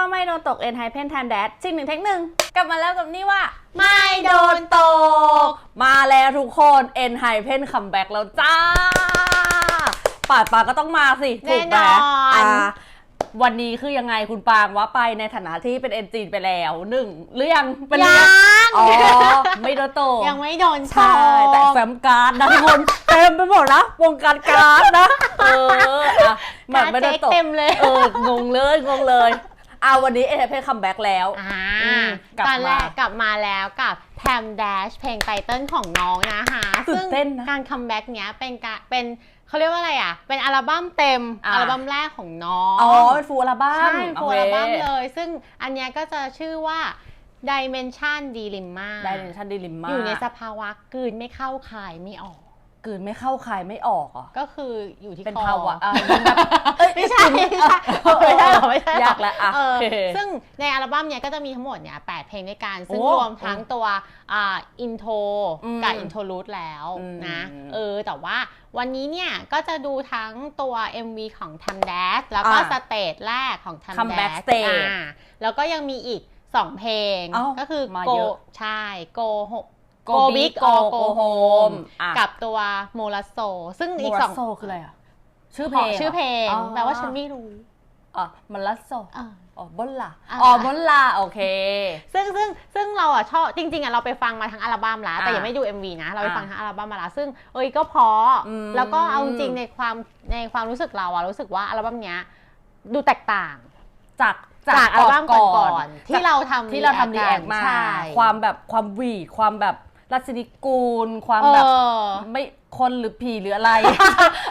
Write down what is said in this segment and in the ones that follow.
ว่าไม่โดนตกเอ็นไฮเพนแทนแดดสิ่งหนึ่งเทคหนึ่งกลับมาแล้วกับนี่ว่า ไม่โดนตก มาแล้วทุกคนเอ็นไฮเพนคัมแบ็กแล้วจ้าปาดปาก็ต้องมาสิถูกไหมแน่นอนอ่าวันนี้คือยังไงคุณปางว่าไปในฐานะที่เป็นเอ็นจีนไปแล้วหนึ่งหรือยังเป็นหรือยัยังงอ๋อ ไม่โดนตก ยังไม่โดนตกใช่แต่แฟมการ์ดนะทุกคนเต็มไปหมดนะวงการการ์ดนะ เอออะเหมือนไม่ได้ตกเต็มเลย เอองงเลยงงเลย เอาวันนี้เอเทเพคัมแบ็กแล้ว อ่าอืมกลับตอนแรกมากลับมาแล้วกับแ a ม Dash เพลงไตเติ้ลของน้องนะคะตื่นซึ่งเต้นนะการคัมแบ็กเนี้ยเป็นการเป็นเขาเรียกว่าอะไรอะ เป็นอัลบั้มเต็มอ่า อัลบั้มแรกของน้องอ๋อเป็นฟูลอัลบั้มใช่ฟูลอัลบั้มโอคเลย ซึ่งอันเนี้ยก็จะชื่อว่า Dimension Dilemma ได้ในชั้นดิลิมมา อยู่ในสภาวะกลืนไม่เข้าคายไม่ออก กลืนไม่เข้าคายไม่ออกเหรอะก็คืออยู่ที่เป็นคอภาวะอะไม่ใช่ไม่ใช่ไม่ใช่หรอไม่ใช่หรยากแล้วอะเออโอเคซึ่งในอัลบั้มเนี้ยก็จะมีทั้งหมดเนี่ยแปดเพลงด้วยกัน ซึ่งโอ้รวมทั้งตัวอ่าอินโทรอืมกับอินโทรลูดแล้วอืมนะเออแต่ว่าวันนี้เนี่ยก็จะดูทั้งตัว MV ของทัมแดสแล้วก็อ่าสเตจแรกของทัมแด Comeback ส stage แล้วก็ยังมีอีก2เพลงเอ้าก็คือมาโกเยอะใช่โกหก Go Go Big Big Go or Go Go Home Home อะกับตัวโมลาโซ ซึ่งอีอีกกสสอองงโซคืออะไรอะ ชื่อเพลงหรชื่อเพลงอ๋อแปลว่าฉันไม่รู้อ๋อมันลัสโซอ่าอ๋อบนลาอ่าอ๋อบนลาโอเค ซึ่งซึ่งซึ่งเราอะชอบจริง ๆอะเราไปฟังมาทั้งอัลบั้มแล้วแต่อะยังไม่ดู MV นะ เราไปอะฟังทั้งอัลบั้มมาแล้วซึ่งเอ้ยก็เพออมแล้วก็เอาจริงๆในความในความรู้สึกเราอะรู้สึกว่าอัลบั้มเนี้ยดูแตกต่าง จากจากอัลบั้มก่อนๆที่จากเราทำที่เราทำดี react แอกัคนมาใช่ความแบบความหวีความแบบ รัศนิกูล ความเอแบบอไม่ คนหรือผีหรืออะไร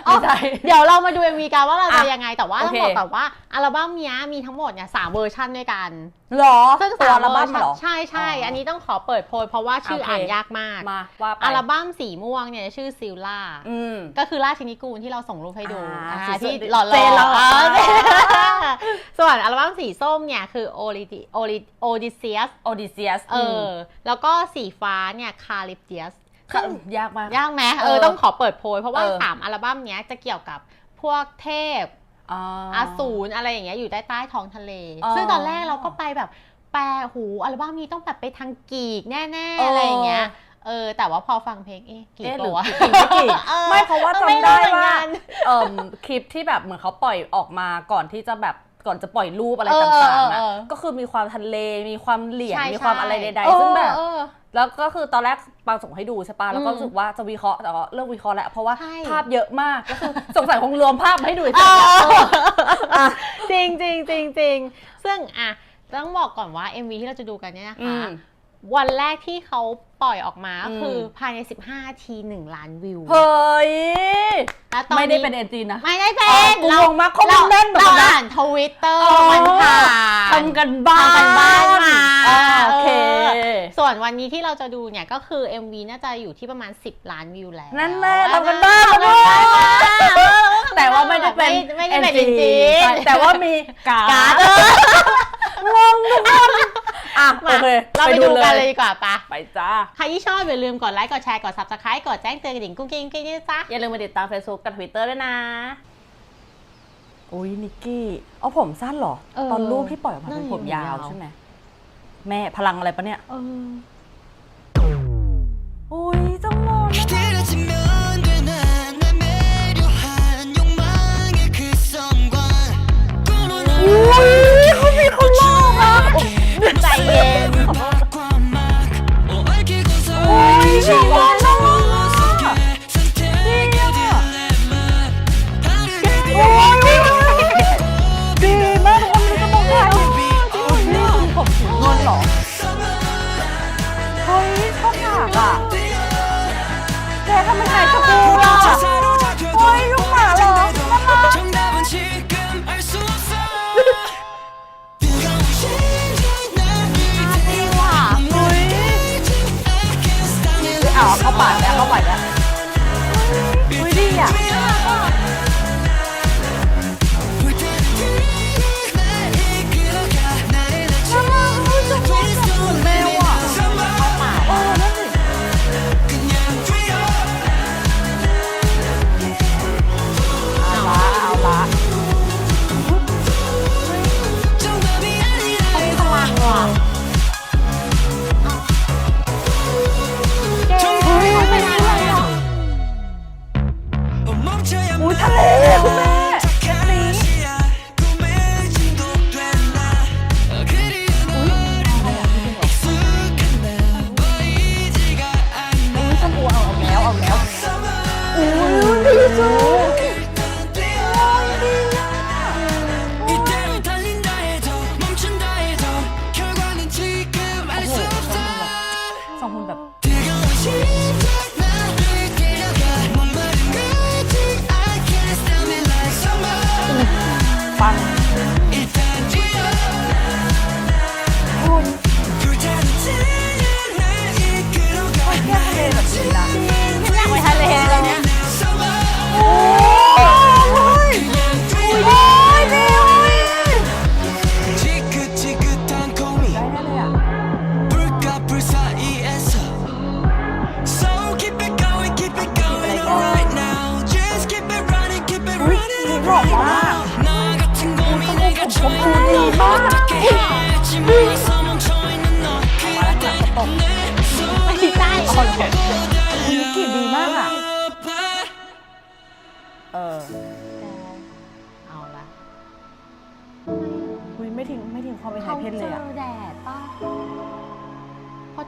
ไม่ใช่ เดี๋ยวเรามาดู MV กันว่าเราจะอะยังไง แต่ว่าโอต้องเค บอกก่อนว่าอัลบั้มเนี้ยมีทั้งหมดเนี่ยสามเวอร์ชันด้วยกันหรอซึ่งตัสาวมอัลเวบั้อมร์ชัเหรอ ใช่ใช่อ๋ออัอันนี้ต้องขอเปิดโพยเพราะว่าชื่อโอเค อ่านยากมาก มาว่าไปอัลบั้มสีม่วงเนี่ยชื่อซิลล่า อืม ก็คือราชินีกูลที่เราส่งรูปให้ดูอ่าอ่าสีที่ส้มหล่อๆเจนหล่ออ่าอ่าส่วนอัลบั้มสีส้มเนี่ยคือโอริโอริโอดิเซียส โอดิเซียสเอออแล้วก็สีฟ้าเนี่ยคาลิปเดียส ยากมาก ยากไหมเอเอออ ต้องขอเปิดโพยเพราะว่า เออสามอัลบั้มเนี้ยจะเกี่ยวกับพวกเทพ อ๋ออสูรอะไรอย่างเงี้ยอยู่ใต้ใต้ท้องทะเล อ๋อซึ่งตอนแรกเราก็ไปแบบแปลหูอัลบั้มนี้ต้องแบบไปทางกีกแน่เอออๆอะไรอย่างเงี้ยเออแต่ว่าพอฟังเพลงเอ๊ะกีกเอ๊ะหปะรือวะกี่ไม่กี่ออไม่เพราะว่าไม่จำได้รู้เหมือนว่ากันเอ่มคลิปที่แบบเหมือนเขาปล่อยออกมาก่อนที่จะแบบ ก่อนจะปล่อยรูปอะไรเออต่างๆเอนะอเออก็คือมีความทะเลมีความเหลี่ยมใช่มีความอะไรใช่ใดๆซึ่งแบบเออแล้วก็คือตอนแรกปางส่งให้ดูใช่ปะแล้วก็อืมรู้สึกว่าจะวิเคราะห์แต่ก็เลิกวิเคราะห์แล้วเพราะว่าใช่ภาพเยอะมากก็คือสงสัยคงรวมภาพมาให้ดูอีกเอทีอจริงจริงจริงจริงซึ่งอะต้องบอกก่อนว่า MV ที่เราจะดูกันเนี่ยนะอืคะมวันแรกที่เขา ปล่อยออกมาก็อืมคือภายใน 15นาที 1 ล้านวิวเฮ้ยแล้วตอนไม่ได้นี้เป็นเอจีนะ ไม่ได้เป็อ๋อนกูงงมากเขาเราเล่นแบบเรานั้นอ่านทวิตเตอร์อ๋อมันผ่านทำกันบ้านทำกันบ้านมาอ่าโอเคเออส่วนวันนี้ที่เราจะดูเนี่ยก็คือ MV น่าจะอยู่ที่ประมาณ 10 ล้านวิวแล้ว นั่นแหละทำกันบ้านทำกันบ้านมาเออแต่ว่าไม่ได้เป็นไม่ได้เป็น NG จริงใช่แต่ว่ามีการการ์์ดดงงทุกคน อะมาโอเคเราไปดูกันเลยดีกว่าปะไปจ้า ใครที่ชอบอย่าลืมกดไลค์กดแชร์กด subscribe กดแจ้งเตือนกระดิ่งกุ้งกิ้งกิ้งด้วยจ้าอย่าลืมมาติดตาม Facebook กับ Twitter ด้วยนะอุ้ยนิกกี้เอาผมสั้นเหรอเออตอนรูปที่ปล่อยออกมานั่เป็นนผมยาวยาวใช่ไหมแม่พลังอะไรปะเนี่ยเอออุ้ยจัง ใจเย็น โอ้ยชิว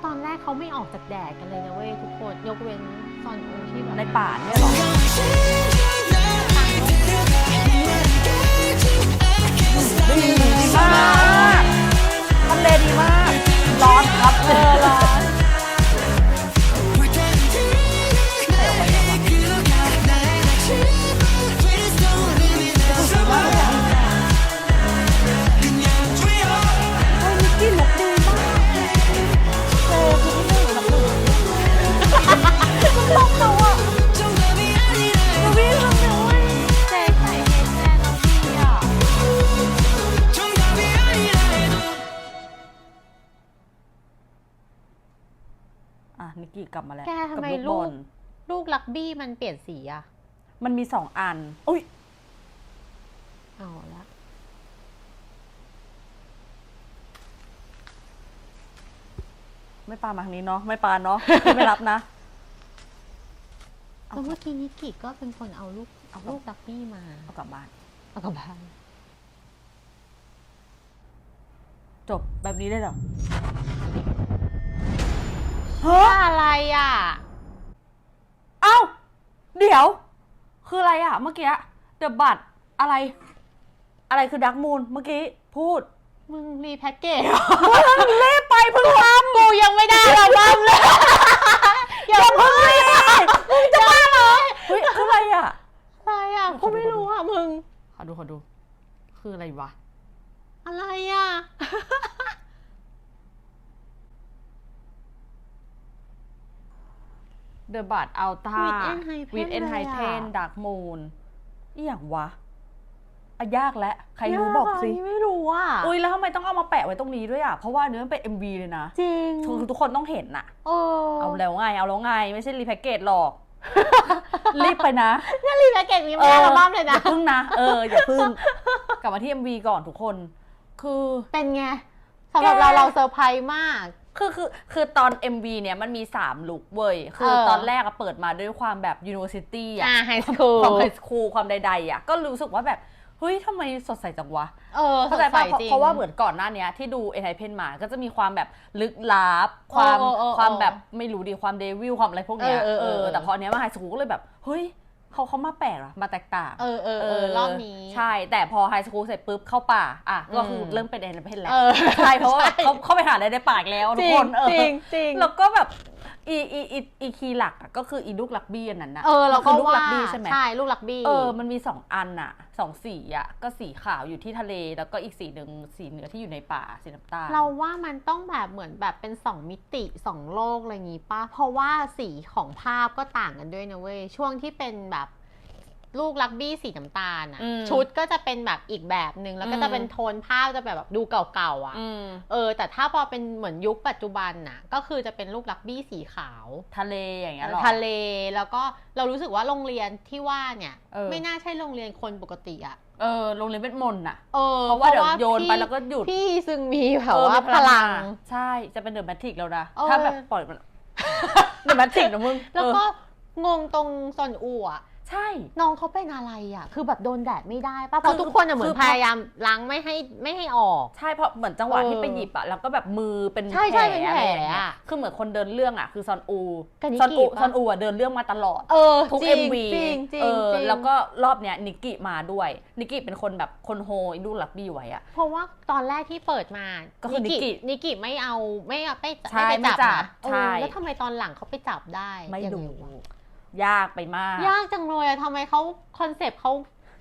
ตอนแรกเขาไม่ออกจากแดดกันเลยนะเว้ยทุกคนยกเว้นซอนอูที่แบบในป่าเนี่ยเหรอดีมากทำเลดีมาก ร้อนครับเออร้อน กกี้กลับมาแล้วแกทำไมกับลูบกอลลูกลักบี้มันเปลี่ยนสีอะมันมีสองอันอุ้ยเอาละไม่ปามาทางนี้เนาะไม่ปาเนาะไม่รับนะแล้วเมื่อกี้นิกกี้ก็เป็นคนเอาลูกเอาลูกลักบี้มา เอากลับบ้าน เอากลับบ้านจบแบบนี้ได้เหรอ อะไรอะ เอ้า เดี๋ยว คืออะไรอะ เมื่อกี้เดอะบัตอะไร อะไรคือดักมูนเมื่อกี้พูดมึงรีแพ็กเกจเหรอมึงรีบไปเพิ่งทำกูยังไม่ได้ระวังเลยอย่าเพิ่งรีบมึงจะบ้าเหรอเฮ้ยคืออะไรอะอะไรอะกูไม่รู้อะมึงขอดูขอดู คืออะไรวะ อะไรอะ เดอะบัตอัลต้า With Enhypen วิดเอ็นไฮเลยอะเทนดักมูนอีหยังวะอะยากแล้วใครรู้บอกสิยะไม่รู้อะอุ้ยแล้วทำไมต้องเอามาแปะไว้ตรงนี้ด้วยอะ เพราะว่าเนื้อมันเป็น MV เลยนะจริงทุกทุกคนต้องเห็นน่ะโอ้เอาแล้วไง เอาแล้วไง ไม่ใช่รีแพ็กเกจหรอก รีบไปนะนี่รีแพ็กเกจมีไม่ได้อัลบั้มเลยอนะย่าพึ่งนะ เออ อย่าพึ่ง กลับมาที่ MV ก่อนทุกคน คือ เป็นไงสำหรับเราแก เราเซอร์ไพรส์มาก คือคือคือตอน MV เนี่ยมันมี 3 ลุคเว้ย คือเออตอนแรกอะเปิดมาด้วยความแบบ University อะอ่าไฮสคูลความไฮสคูลความใดๆอะก็รู้สึกว่าแบบ เฮ้ยทำไมสดใสจังวะ เออสเข้าดใจใสป่ะจริงเพราะว่าเหมือนก่อนหน้าเนี้ยที่ดูเอไทเพนมาก็จะมีความแบบลึกลับ ความเออเออเออความแบบไม่รู้ดิความเดวิลความอะไรพวกเนี้ยเออเออเออแต่พอเนี้ยมาไฮสคูลก็เลยแบบ เฮ้ย เขาเขามาแปลกอะมาแตกต่างเออเออเออรอบนี้ ใช่ แต่พอไฮสคูลเสร็จปุ๊บเข้าป่าอะก็คืออมเริ่มเป็นเอไทเพนแล้วเออใช่เพราะว่าใช่เขาเขาไปหาอะไรในป่าอีกแล้วทุจกริคงนเออจริงจริงแล้วก็แบบ อีอีอีอีคีย์หลักอะก็คืออีลูกลักบี้อันนั้นนะเออเราก็มันคือลูกว่าลักบี้ใช่ไหมใช่ลูกลักบี้เออมันมีสองอันอะสองสีอะก็สีขาวอยู่ที่ทะเลแล้วก็อีกสีหนึ่งสีเหนือที่อยู่ในป่าสีน้ำตาลเราว่ามันต้องแบบเหมือนแบบเป็นสองมิติสองโลกอะไรอย่างงี้ป่ะเพราะว่าสีของภาพก็ต่างกันด้วยนะเว้ยช่วงที่เป็นแบบ ลูกลักบี้สีน้ำตาลอะอืมชุดก็จะเป็นแบบอีกแบบหนึ่งแล้วก็อืมจะเป็นโทนภาพจะแบบแบบดูเก่าๆอะอืมเออ แต่ถ้าพอเป็นเหมือนยุคปัจจุบันน่ะ ก็คือจะเป็นลูกลักบี้สีขาว ทะเลอย่างเงี้ยหรอ ทะเลแล้วก็เรารู้สึกว่าโรงเรียนที่ว่าเนี่ยเออ ไม่น่าใช่โรงเรียนคนปกติอะเออโรงเรียนเวทมนต์อะเออเพราะว่าเดี๋ยวโยนไปพี่แล้วก็หยุด พี่ซึ่งมีแบเอบอว่ามีพลังงใช่จะเป็นเดอะแมทริกแล้วนะเออ ถ้าแบบปล่อยมันเดอะแมทริกนะมึงแล้วก็เอองงตรงซอนอูอะ ใช่ น้องเขาเป็นอะไรอะ คือแบบโดนแดดไม่ได้ป่ะเพคือราะทุกคนอะเหมือคืนอพยายามล้างไม่ให้ไม่ให้ออก ใช่เพราะเหมือนจังหวะเออที่ไปหยิบอะแล้วก็แบบมือเป็นใช่ใช่เป็นอะไรอย่างแผลเงี้ยอะคือเหมือนคนเดินเรื่องอะคือซอนอูกับนิกซอนอูกี้ปะ ซอนอูอะเดินเรื่องมาตลอด เออทุก จริง MV จริงจริงเออจริงแล้วก็รอบเนี้ยนิกกี้มาด้วย นิกกี้เป็นคนแบบคนโฮดูลักบี้ไว้อะ เพราะว่าตอนแรกที่เปิดมาก็คือนิกกี้นิกกี้ไม่เอาไม่เอาไม่ใช่ไม่ไปจับไม่จับนะเออใช่ แล้วทำไมตอนหลังเขาไปจับได้ไม่ยังดูงวะ ยากไปมากยากจังเลยอะทำไมเขาคอนเซปต์เขา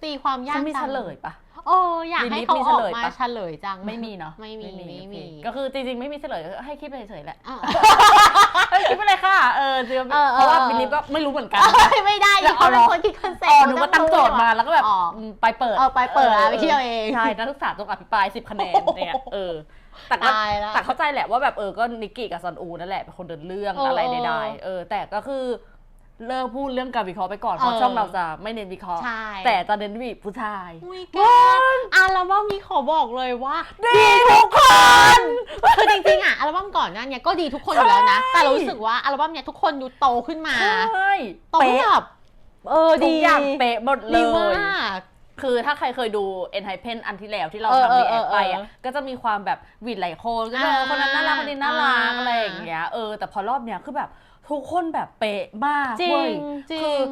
ตีความยากฉันมีจัเฉงลยปะเอออยากให้ลิลิเขามีอเฉอกลยมาปะ เฉลยจังไม่มีเนาะไม่มีไม่โอเคมีก็คือจริงๆ ไม่มีเฉลยก็ให้คิดไปเฉยๆแหละอะ เอ้ยคิดไปเลยค่ะเออจริงๆเออเออ เพราะว่าเออบิลลิฟก็ไม่รู้เหมือนกันเอ้ยไม่ได้แล้วเขาเป็นเอาเหรอคนคิดคอนเซ็ปอ๋อต์หนูก็ตั้งโจทย์มาแล้วก็แบบอ๋ออืมไปเปิดเออไปเปิดอะไปเที่ยวเอง ใช่นักศึกษาต้องอภิปรายสิบคะแนนเนี่ยเออแต่ก็ตายละแต่เข้าใจแหละว่าแบบเออก็นิกกี้กับซอนอูนั่นแหละเป็นคนเดินเรื่องเอออ อะไรใดๆเออแต่ก็คือ เลิกพูดเรื่องการวิเคราะห์ไปก่อน เพราะเออช่องเราจะไม่เน้นวิเคราะห์ ใช่ แต่จะเน้นวิผู้ชายอุ้ยแกอัลบั้มนี้ขอบอกเลยว่า ดีทุกคนคือจริงๆอะอัลบั้มก่อนหนั้นเนี่ยก็ดีทุกคนอยู่แล้วนะ แต่เรารู้สึกว่าอัลบั้มเนี่ยทุกคนดูโตขึ้นมา ใช่โตขึ้นเป๊ะแบบเออทุดีกอย่างเป๊ะหมดเลดียมาก คือถ้าใครเคยดูเอ็นไฮเพนอันที่แล้วที่เราเออทำรีแอเอคอไปอะเออก็จะมีความแบบหวีดไหลโคนก็อ่าเออคนนั้นน่ารักคนนี้น่ารักอ่า อะไรอย่างเงี้ยเออแต่พอรอบเนี้ยคือแบบ ทุกคนแบบเป๊ะมากจริเว้ยงจริคือง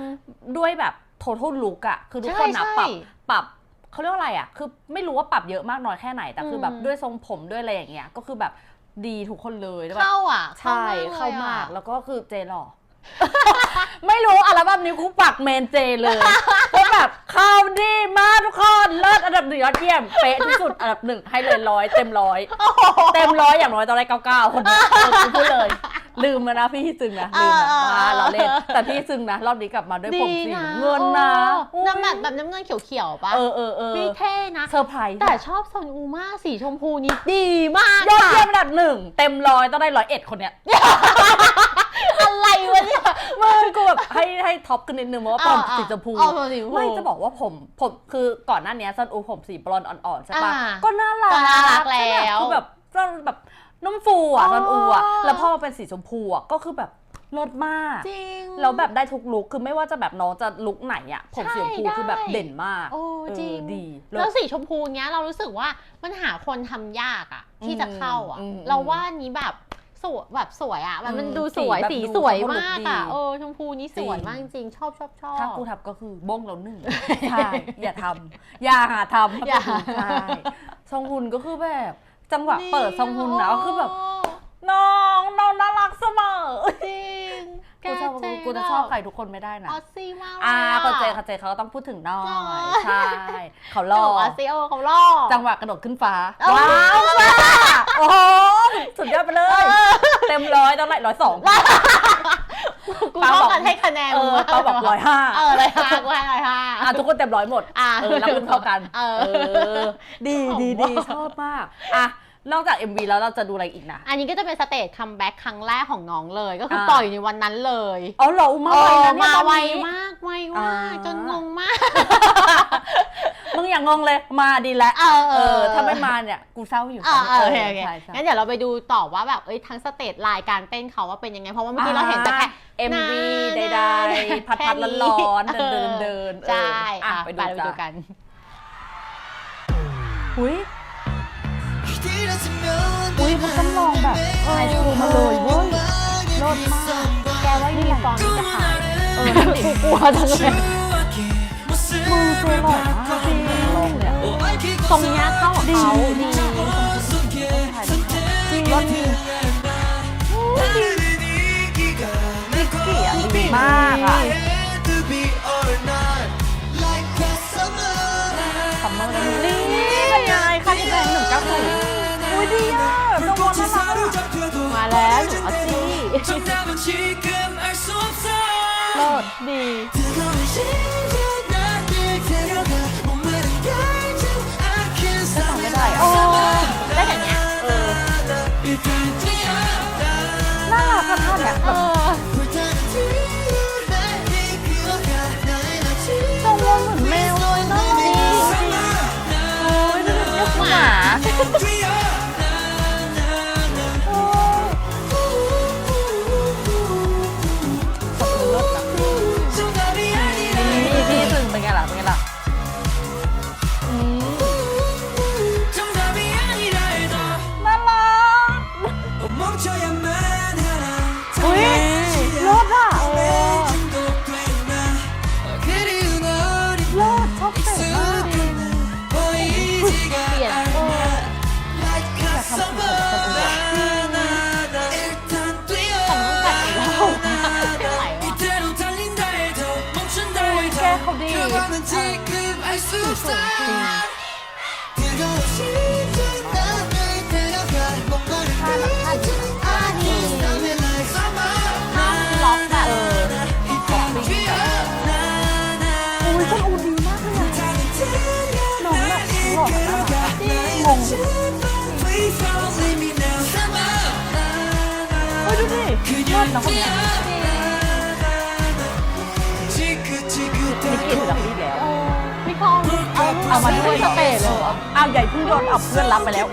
ด้วยแบบ total look อะคือทุกคนใช่อะใช่ปรับปรับเขาเรียกว่าอะไรอะคือไม่รู้ว่าปรับเยอะมากน้อยแค่ไหนแต่คือแบบอืม ด้วยทรงผมด้วยอะไรอย่างเงี้ยก็คือแบบดีทุกคนเลยแล้วแบบ เข้าอะใช่เข้ามากลยอะแล้วก็คือเจหล่อ ไม่รู้อัลบั้มนี้กูปักเมนเจเลยว่าแบบเข้าดีมากทุกคนเลิศอันดับหนึ่งยอดเยี่ยมเป๊ะที่สุดอันดับหนึ่งให้เลยร้อยเต็มร้อยเต็มร้อยอย่างน้อยตอนแรกเก้าเก้าคนนี้เออกูพูดเลย ลืมแล้วนะพี่ซึงนะลืมนะเออเออว่าเราเล่นแต่พี่ซึงนะรอบนี้กลับมาด้วยผมสีน้ำเงินนะโอ้น้ำแบบแบบน้ำเงินเขียวๆปะเออเออเออนี่เท่นะเซอร์ไพรส์แต่ชอบซอนอูมากสีชมพูนี้ดีมากยอดค่ะเยี่ยมอันดับหนึ่งเต็มร้อยต้องได้ร้อยเอ็ดคนเนี้ยอะไรวะเนี่ยมึงกูแบบให้ให้ท็อปขึ้นนิดนึงเพราะว่าผมอ่าสีชมพูอ่าผมสีชมพูไม่จะบอกว่าผมผมคือก่อนหน้านี้ซันอูผมสีบลอนด์อ่อนๆใช่ปะอ่าก็น่ารักก็น่ารักแล้วใช่ปะคือแบบก็แบบ น้ำฟูอะอ๋อซันอูอะแล้วพอมาเป็นสีชมพูอะก็คือแบบเลิศมากจริง แล้วแบบได้ทุกลุคคือไม่ว่าจะแบบน้องจะลุคไหนอะผมสีชมพูใช่คือแบบได้ เด่นมากโอ้เออจริง ดีเลิแล้วศสีชมพูเนี้ยเรารู้สึกว่ามันหาคนทำยากอะที่จะเข้าอะอืมอืมเราว่าอันนี้แบบสวยแบบสวยอะมันมันอืมดูสวยสีแบบสีดูสวยเขาก็มากลุคดีอะเออชมพูนี้สวยจริงมากจริงๆชอบชอบชอบ ถ้ากูทำก็คือบ้งแล้วหนึ่ง ใช่ อย่าทำอย่าหาทำอย่า ใช่ซองฮุนก็คือแบบ จังหวะเปิดซองฮุนนะก็คือแบบโน้องน้องน่ารักเสมอจริงกูชอบแเจกูจะชอบใครทุกคนไม่ได้นะออสซี่มากเลยอ่าอะคนเจเขาเจเขาก็ต้องพูดถึงหน้ออ๋อยใช่เขาหจะล่อบอกออสซี่เออเขาหล่อจังหวะกระโดดขึ้นฟ้าเออว้าวว้าโอ้โหสุดยอดไปเลย เต็มร้อยต้องไหร้อยสอง กูชอบการให้คะแนนเออมากเปาบอกร้อยห้าเออร้อยห้ากูให้ร้อยห้าอะทุกคนเต็มร้อยหมดอะเออแล้วคุณเท่ากัน เอออดีดีดีชอบมากอะ นอกจาก MV แล้วเราจะดูอะไรอีกนะ อันนี้ก็จะเป็นสเตจคัมแบ็กครั้งแรกของน้องเลย ก็คืออ่าปล่อยในวันนั้นเลยอ๋อเหรอมาไวนะเนี่ยมาตอนไวนี้มากไวอ่ามากจนงงมาก มึงอย่างงงเลยมาดีแล้วเออเออถ้าไม่มาเนี่ย กูเศร้าอยู่อ่าโอเคโอเคใช่ใช่งั้นเดี๋ยวเราไปดูต่อว่าแบบเอ้ยทั้งสเตจลายการเต้นเขาว่าเป็นยังไงเพราะว่าเมื่อกี้เราเห็นแต่แค่เอ็มวีนะใดนะๆพัดแค่พัดนี้ร้อนๆเดินเดินเดินใช่เอออะอะไปไปดูดูจ้ะกันอุ้ยอุ้ย ว่ายูนิฟอร์มนี่จะหายเออนั่นดิกลัวจังเลยมือเจหล่อมากจริงลองเนี่ยตรงเนี้ยเข้ากับเขาดีจริงรถดีนิกกี้อะดีมากอะซัมเมอร์เลยนี่เป็นไงคะที่แบรนด์หนึ่งเก้าศูนย์อุ้ยดีอะ มาแล้วหนูออสซี่เลิศดีไม่ได้โอ้อะได้อย่างเงี้ยเออน่ารักอะท่านเนี่ยแบบจังวะเหมือนแมวเลยน่ารักดีโอ้ยดูดิเนี่ยหมา เลิศนะคนเนี้ยไม่เก่งกับพี่แล้วพี่กองเอาเอามาด้วยสเปรย์เลยเอาใหญ่พี่งโดนเอาเพื่อนรับไปแล้ว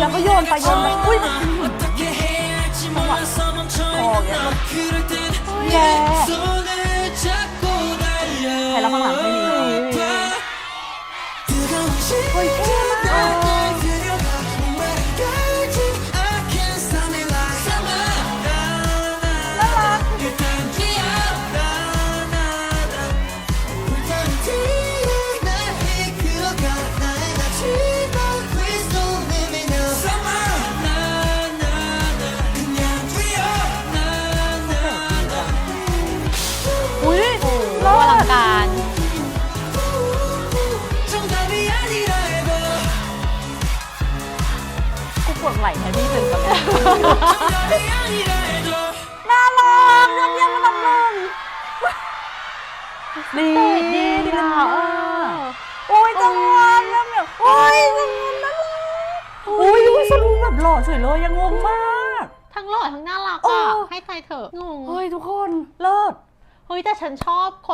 แล้วก็โยนไปโยนไปอุ้ยมันจังหวะคอเนี่ยแย่ใครรับข้างหลังไม่มีเฮ้ย 아.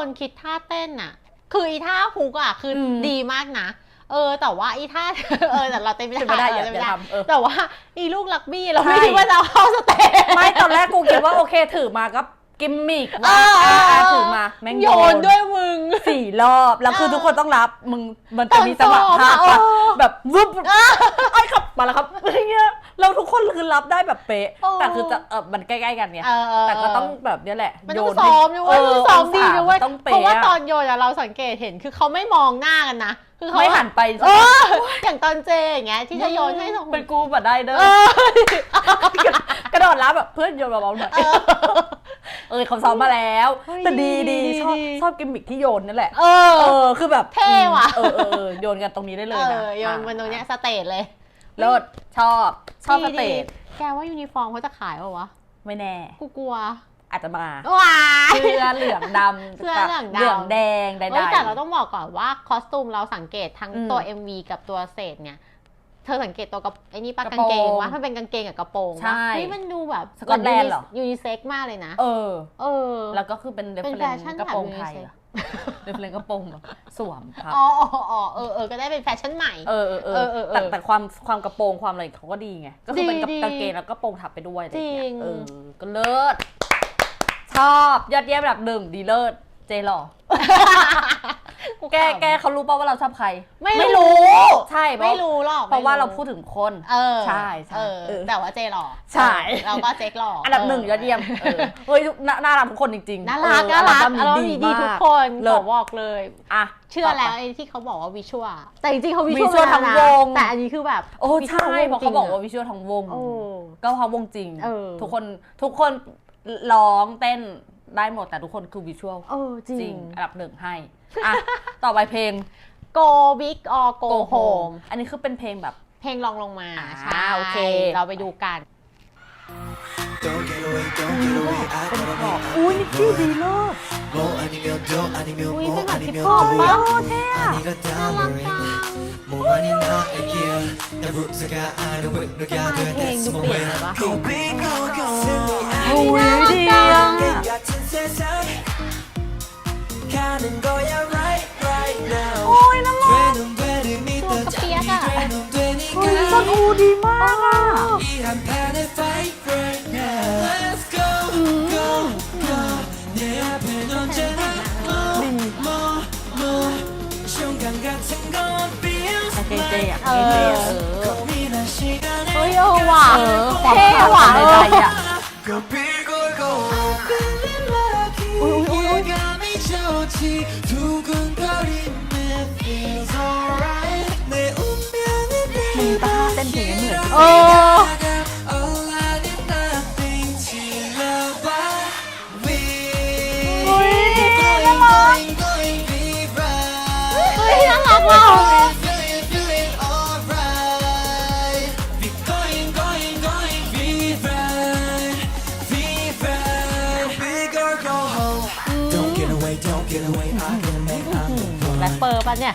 คนคิดท่าเต้นน่ะคืออีท่าฮุกอะคืออม ดีมากนะ เออ แต่ว่าอีท่า เออแต่เราเต้นไม่เป็นไปได้ได้อย่าเต้นอย่าไม่ได้ ทำเออ แต่ว่าอีลูกลักบี้เราไม่ใช่ คิดว่าจะเอาเข้าสเตจ ไม่ตอนแรกกูคิดว่าโอเคถือมาก็กิมมิกว่าเอออะถือมาแม่งโยนด้วยมึง สี่รอบแล้วคือเออ ทุกคนต้องรับมึงมันจะมีจังหวะตอนภาพโซ่ปะเออ แบบวึบไอ้ครับมาแล้วครับอะไรเงี้ย เราทุกคนคือรับได้แบบเป๊ะเออแต่คือจะเออมันใกล้ๆกันเนี่ย เออเออแต่ก็ต้องแบบเนี้ยแหละมันโยต้องนให้ซ้อมด้วยเวยเออซ้อมดีด้วยต้องเป๊ะเพราะว่าอะตอนโยนอะเราสังเกตเห็นคือเขาไม่มองหน้ากันนะคือเขาไม่หันไปเอออย่างตอนเจอย่างเงี้ยที่จะโยนให้สองคนเป็นกูแบบได้เด้อเออกระโดดรับแบบเพื่อนโยนเบาๆหน่อยเออเขาซ้อมมาแล้ว เฮ้ยแต่ดีดีดีชอบดี ชอบกิมมิคที่โยนนี่แหละ เอเอออคือแบบเท่ว่ะ เออเออเออโยนกันตรงนี้ได้เลยเอนะอโยนมันตรงเนี้ยสเตจเลย เลิศชอบ ชอบสเตดีจๆแกว่ายูนิฟอร์มเขาจะขายเปล่าวะ ไม่แน่ กูกลัว อาจจะมาว้ายเสื้อเหลืองดำเสื้อเหลืองดำเหลืองแดงใดเฮ้ยๆแต่เราต้องบอกก่อนว่าคอสตูมเราสังเกตทั้งอืมตัว MV กับตัวเศษเนี่ยเธอสังเกตตัวกับไอ้นี่ปะกระกาโปรงงเกงวะถ้าเป็นกางเกงกับกระโปรงใช่วะเฮ้ยมันดูแบบสกอตแลนด์เหรอยูนิเซ็กมากเลยนะ เออ เออ แล้วก็คือเป็นเรฟเป็นเฟแฟรนชั่นกระโปรงไทยแบบ เหรอเรฟเฟรนกระโปรงเหรอสวมครับ อ๋ออ๋ออ๋อเออเออก็ได้เป็นแฟชั่นใหม่ เออเออเอเอออเออเออแต่แต่ความความกระโปรงความอะไรเขาก็ดีไง ก็คือเป็นดีดีกางเกงแล้วก็โปรงทับไปด้วยอะไรอย่างเงี้จริยง เออ ก็เลิศ ชอบ ยอดเยี่ยมแบบหนึ่งดีเลิศ เจหล่อ แกแกเขารู้ป่าว่าเราชอบใคร ไม่รู้ ใช่เพาะไม่รู้หรอกเพราะว่าเราพูดถึงคน เออใช่ใช่เออเออแต่ว่าเจหล่อใช่เออเราก็เจ๊กหล่ออันดับหนึ่งยอดเยี่ยมเออเฮ้ยน่าน่ารักทุกคนจริงๆน่ารักเออน่ารักอัลบั้มเรานี้มีดีทุกคนเลิขศอบอกเลยอะเชื่อแล้วต่ไปไอ้ที่เขาบอกว่าวิชวลแต่จริงๆเขาวิชวล visual ทั้งนะวงแต่อันนี้คือแบบโอ้ใช่ visual เพราะเขาบอกว่าจริงวิชวลทั้งวงโอ้ก็เพราะวงจริงเออทุกคนทุกคนร้องเต้นได้หมดแต่ทุกคนคือวิชวลเออจริจริงงอันดับหนึ่งให้ อ่ะ ต่อไปเพลง go big or go Go home Home อันนี้คือเป็นเพลงแบบ เพลงลองลงมา อ่า ใช่ โอเค เราไปดูกัน Don't get away don't get away I gotta be อุ้ยนิกกี้ดีเลิศ 뭐 아니면 도 아니면 อุ้ย 뭐 เป็นแบบ 아니면 ฮิปฮอป 도 ปะ เท่อะ 아니가 다음을 뭐 아니 나에게 내 루트가 아는 왜 너가 돼เพลงดูเปลี่ยนเลยปะ Go big go go โอ้ยดีอะ 같은 세상 가는 거야 right right now โอ้ยน่ารัก 되는 되는 믿어 또 자 삐약아. 되는 เฮ้ย 되니까 ซอนอูดีมากอ่ะ 이 한판에 fight right now Let's go go go 내 앞엔 언제나 뭐 뭐 뭐 순간 같은 건 feels โอเคเจ like อ่ะโอเคเจอ่ะเออ 고민한 시간에 เฮ้ยเออว่ะ เออความ เท่ ขาว ว่ะ ใดๆอ่ะ Go อุ้ยน่ารักว่ะแรปเปอร์ป่ะเนี่ย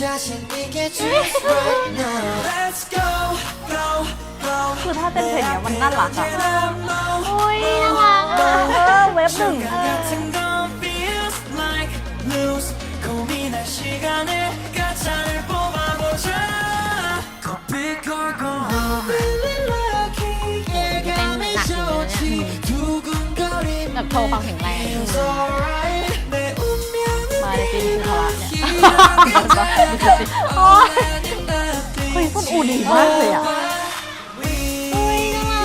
자신 있게 choose right now. Let's go, go, go. คือถ้าเต้นเพลงเนี้ยมันน่ารักอ่ะ อุ้ยน่ารักอ่ะ เออเว็บหนึ่ง 같은 건 feels like lose. 고민할 시간을 가차를 뽑아보자. Go big or go home. Feeling lucky, 예감이 좋지. 두근거림. แบบโชว์ความแข็งแรง Feels alright. เฮ้ยส้นอูดีมากเลยอะ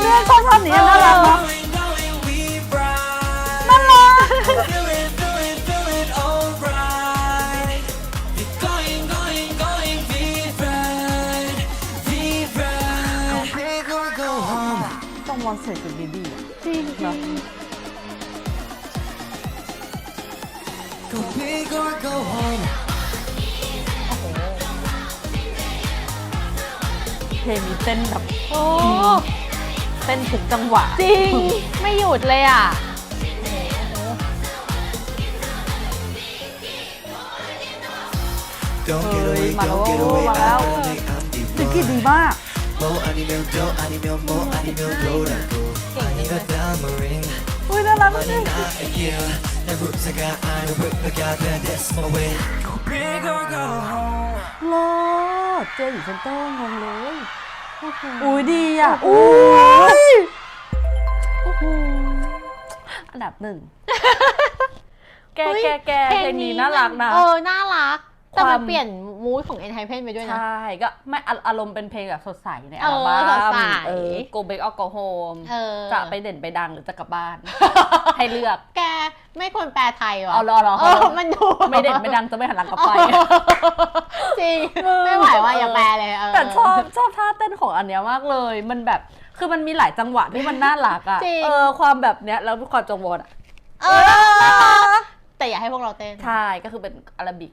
เรื่องต้นท่อนนี้น่ารักมากน่ารักต้องวันเสร็จกับดีบี้อะจริงเหรอ Go big or go home. เพลงนี้เต้นแบบ โอ้ เต้นทุกจังหวะ จริง ไม่หยุดเลยอ่ะ Don't get Ơi, away, mà don't nó get away. mà I đâu. wanna make I'm the นิกกี้ one. ดีมาก 뭐 아니면 도 아니면 뭐 아니면 도라고. 아니가 다음으린 อุ้ยน่ารักจริ money ง not you. 내 부사가 아니고 불가가 돼. That's my way. Go big or go home. เลิศ เจอยู่เซนเตอร์งงเลยอุ้ยดีอะอุ้ยโอ้โหอันดับหนึ่งแกเฮ้ยแกแกเพลงนี้น่ารักนะเออน่ารักแต่คมัวานมเปลี่ยนมูดของเอ็นไทเพนไปด้วยนะ ใช่ ก็ไม่อาอารมณ์เป็นเพลงแบบสดใสในเออัอลบั้สดใสมเออ go back or go home เออจะไปเด่นไปดังหรือจะกลับบ้าน ให้เลือก แก ไม่ควรแปลไทยวะเอาเหรอเหรอเออมันดูไม่เด่นไม่ดังจะไม่หันหลังกลับไป จริง ไม่ไหวว่าอย่าแปลเลยเออแต่ชอบชอบท่าเต้นของอันเนี้ยมากเลย มันแบบคือมันมีหลายจังหวะที่มันน่ารักอะจริงเออความแบบเนี้ยแล้วความจังหวะอะเออ แต่อย่าให้พวกเราเต้น ใช่ก็คือเป็นอาราบิก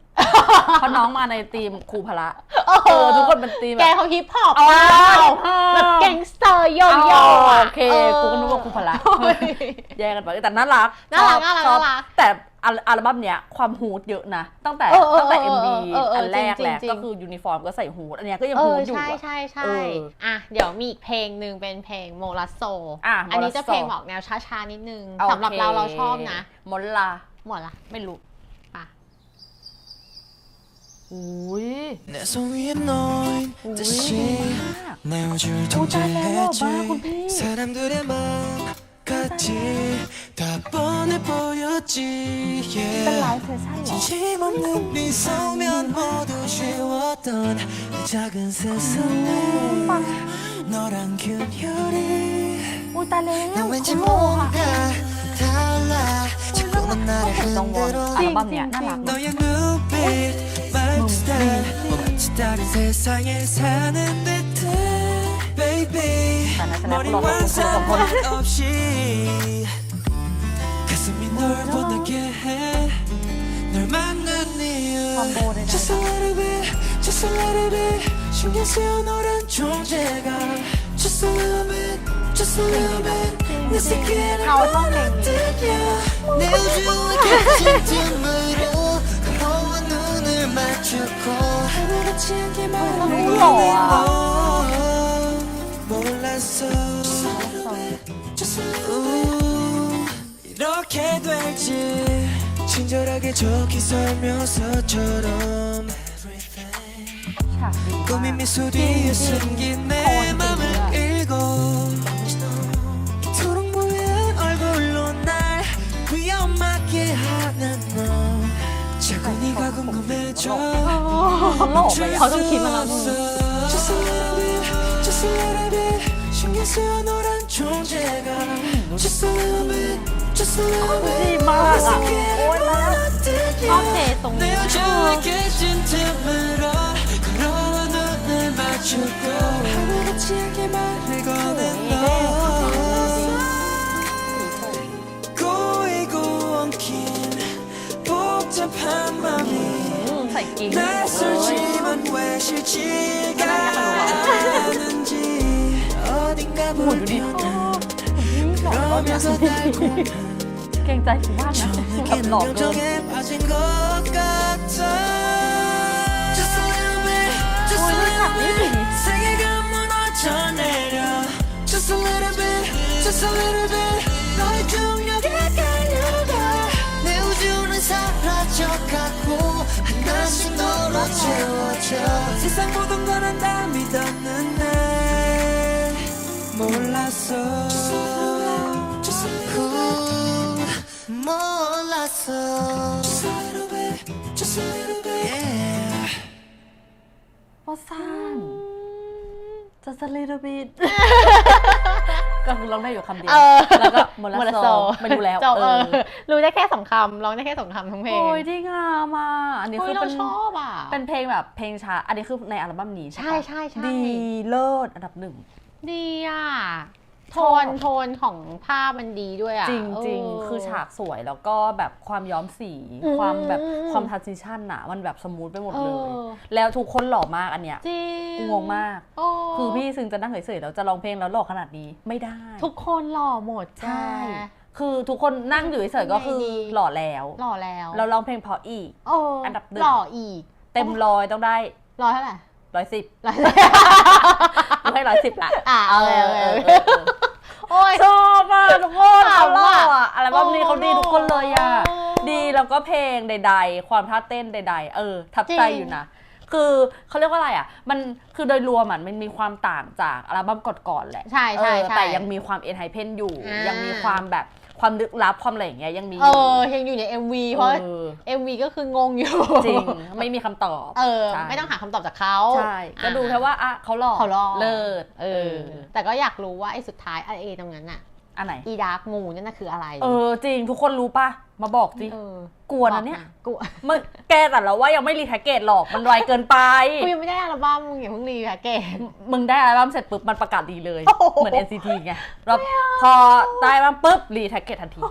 เพราะน้องมาในทีมครูพละโอ้โหเออทุกคนเป็นทีมแกแบบเขาฮิปฮอปเอามากเอาแบบแก๊งสเตอร์โยโย่อะโอเคกูก็นึกว่าครูพละโอ้ยแย่กันไปแต่น่ารักน่ารักชอบน่ารักชอบน่ารักแต่อัลอัลบั้มเนี้ยความฮูดเยอะนะ ตั้งแต่เออเออตั้งแต่เออ MV เออเอออันแรกจริงๆแหละจริงๆก็คือยูนิฟอร์มก็ใส่ฮูดอันเนี้ยก็ยังเอฮูอดอยู่ใช่อะ ใช่ใช่เอออะเดี๋ยวมีอีกเพลงหนึ่งเป็นเพลงโมลัสโซอะอันนี้จะ Molazzo เพลงออกแนวช้าๆนิดนึงโอคสำหรับเราเราชอบนะมลลา หมดละ ไม่รู้ ป่ะ อุ้ย 내 손 위에 놓인 듯이 내 우주를 통제했지 사람들의 마음까지 다 뻔해 보였지 yeah. 진심 없는 네 서면 모두 쉬웠던 이 작은 세상에 너란 그녀를 อุ้ยตายแล้ว 난 왠지 คุณลูกอะ 뭔가 달라 어떤 건 알아봤냐? 난 알아. 너의 눈빛, 말투스타일 뭐 마치 다른 세상에 사는 듯해 Baby 머리 완상 없이 가슴이 널 보내게 해널 만난 이유 Just a little bit, just a little bit 신경 쓰여 너란 존재가 Just a little bit, just a little bit 내 새끼를 보는 내 우주와 같은 틈으로 너와 눈을 맞추고 하루같이 함께 말하는 몰랐어 Just a little bit 이렇게 될지 친절하게 적기 설명서처럼 ฉากดี 꾸민 มาก 미소 뒤에 숨긴 내 위험하게 하는 너 자꾸 네가 궁금해져 เขาหล่อไป เขา อ่ะ ต้องคิดมาแล้ว Just a little bit, just a little bit 신경 안녕하세요 노란 존재가 Just a little bit Just a little ดี bit มากอ่ะ โอ้ยตายแล้ว ชอบเทตรงนี้ 내 여자와 깨진 틈으로 걸어와 눈을 맞추고 하늘같이 하게 말을 건넨 너 복잡한 맘이 ใส่กิน 낯설지만 왜 싫지가 않은지 어딘가 불편한 그러면서 달콤한 เกรงใจคุณมากนะแบบหลอกเกิน 감정에 빠진 것 같아 Just a little bit Just a little bit 세계가 무너져 내려 Just a little bit Just a little bit 다시 너로 채워져 세상 모든 거는 다 믿었는데 몰랐어 몰랐어 Just a little bit, just a little bit yeah. What's that? Just a little bit ก็คือร้องได้อยู่คำเดียว เออ แล้วก็โมลาโมลาโซโซไม่รู้แล้วจบเอเอออรู้ได้แค่สองคำร้องได้แค่สองคำทั้งเพลงโอ้ยดีงามอะอันนี้เฮ้คืยอเราเป็นชอบอะเป็นเพลงแบบเพลงช้าอันนี้คือในอัลบั้มนี้ใช่ใช่ปะใช่ใช่ดีเลิศอันดับหนึ่งดีอะ โทชอบนโทนของภาพมันดีด้วยอะจริงจริงเคือฉากสวยแล้วก็แบบความย้อมสีอืมความแบบอืมความทันซิชันอะมันแบบสมูทไปหมดเลยเออแล้วทุกคนหล่อมากอันเนี้ยจริงงงมากโอ้คือพี่ซึ่งจะนั่งเฉยๆแล้วจะร้องเพลงแล้วหล่อขนาดนี้ไม่ได้ ทุกคนหล่อหมดใช่แกคือทุกคนนั่งอยู่เฉยๆก็คือไงดีหล่อแล้วหล่อแล้วแล้วร้องเพลงเพราะอีกโอ้อันดับหนึ่งหล่ออีก เต็มร้อยต้องได้ร้อยเท่าไหร่ร้อยสิบร้อยไม่ให้ร้อยสิบละอะเอเอาอเลยเออเออเออ โอ้ย ชอบอะทุกคนขำเขาหล่ออะอะอะไรแบบนี้เขาดีทุกคนเลยอะโอ้ดีแล้วก็เพลงใด ๆ ความท่าเต้นใด ๆ เออ ทับใจจริงอยู่นะ คือเขาเรียกว่าอะไรอะ มันคือโดยรวมอะมันมีความต่างจากอัลบั้มก่อนๆแหละใช่ใช่เออใช่แต่ยังมีความเอ็นไฮเพนอยู่อ่ายัยังมีความแบบ ความลึกลับความอะไรอย่างเงี้ยยังมีอเอยู่ อยังอยู่ใน MV เพราะ เออ MV ก็คืองงอยู่จริงไม่มีคำตอบ เออ ใช่ ไม่ต้องหาคำตอบจากเขาใช่ก็ดูแค่ว่าอะเขาหล่อเขาหล่อเลิศเออ แต่ก็อยากรู้ว่าไอ้สุดท้ายไอเอตรงนั้นอะ อันไหน อีดาร์กมูนั่นน่ะคืออะไรเออจริงทุกคนรู้ปะมาบอกสิเออกลัวนะเนี่ยบอกมากลัวมึงแกแต่เราว่ายังไม่รีแท็กเกจหรอกมันไวเกินไป กูยังไม่ได้อัลบั้มมึงอย่าเพิ่งรีแพ็กเกจ มึงได้อัลบั้มเสร็จปุ๊บมันประกาศดีเลยโอ้โหเหมือน NCT ไงแล้วพอได้อัลบั้มปุ๊บรีแท็กเกจทันที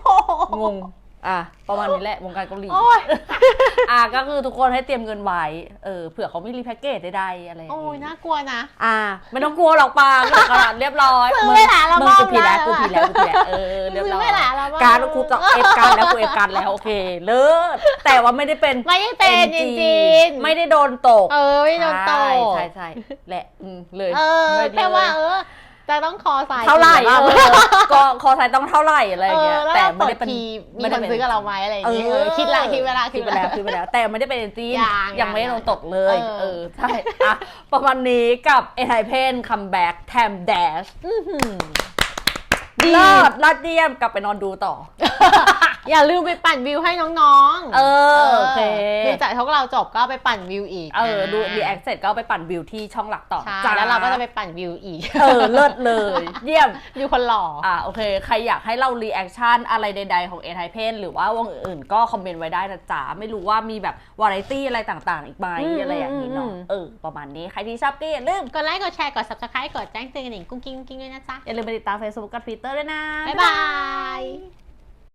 งง อะประมาณนี้แหละวงการเกาหลี โอ้ย อะก็คือทุกคนให้เตรียมเงินไว้เออเผื่อเขาไม่รีแพ็กเกจใดๆอะไรอย่างโอ้ยงี้น่ากลัวนะ อะไม่ต้องกลัวหรอกปางกระดาษเรียบร้อยซื้อมึงไว้หลายอัลมึบั้งมกูผิดแล้วแล้วกูผิดแล้วกูผิดแล้วเออเรียบร้อซื้อไว้ยหลายอัลบั้มการกูจะเอฟการแล้วกูเอฟการแล้วโอเคเลิศแต่ว่าไม่ได้เป็น ไม่ได้เป็น NG จริงๆไม่ได้โดนตกเออไม่โดนโตใช่ใช่ใช่แหละอืมเลยเออไม่แค่ว่าเออ จะต้องคอสายเท่าไหร่กี่ยวเอว่าอก็คอไซส์ต้องเท่าไหร่อะไรอย่างเงี้ยเออแล้วแต่เราไม่เปิได้ดเป็นทีมีไม่คได้นเป็นซื้อกับเราไหมอะไรอย่างเงี้ยเออคิดละคิดเวลาคิดไปแล้วคิดไปแล้ว แต่ไม่ได้เป็นจีนยังยังไม่ได้ยังโดนตกเลยเออเออใช่อะประมาณนี้กับเอไทเพนคัมแบ็กแทมแดช ดีเลิศลอดเยี่ยมกลับไปนอนดูต่อ อย่าลืมไปปั่นวิวให้น้องๆเออโอเค ดูจากพวกเราจบก็ไปปั่นวิวอีกเออดูรีแอคเสร็จก็ไปปั่นวิวที่ช่องหลักต่อใช่จ้แล้วเราก็จะไปปั่นวิวอีกเออเลิศเลย เยี่ยม วิวคนหล่ออ่าโอเค ใครอยากให้เรารีแอคชั่นอะไรใด ๆ ของเอไทเพนหรือว่าวงอื่นๆก็คอมเมนต์ไว้ได้นะจ๊ะ ไม่รู้ว่ามีแบบวาไรตี้อะไรต่างๆ อีกไหมอืมอะไรอย่างนี้เนาะอืมเออประมาณนี้ใครที่ชอบก็อย่าลืมกดไลค์กดแชร์กด subscribe กดแจ้งเตือนกันหนิงกุ้งกิ้งกุ้งกิ้งด้วยนะจ๊ะอย่าลืมไปติดตาม Facebook กับ Twitter ด้วยนะ บ๊ายบาย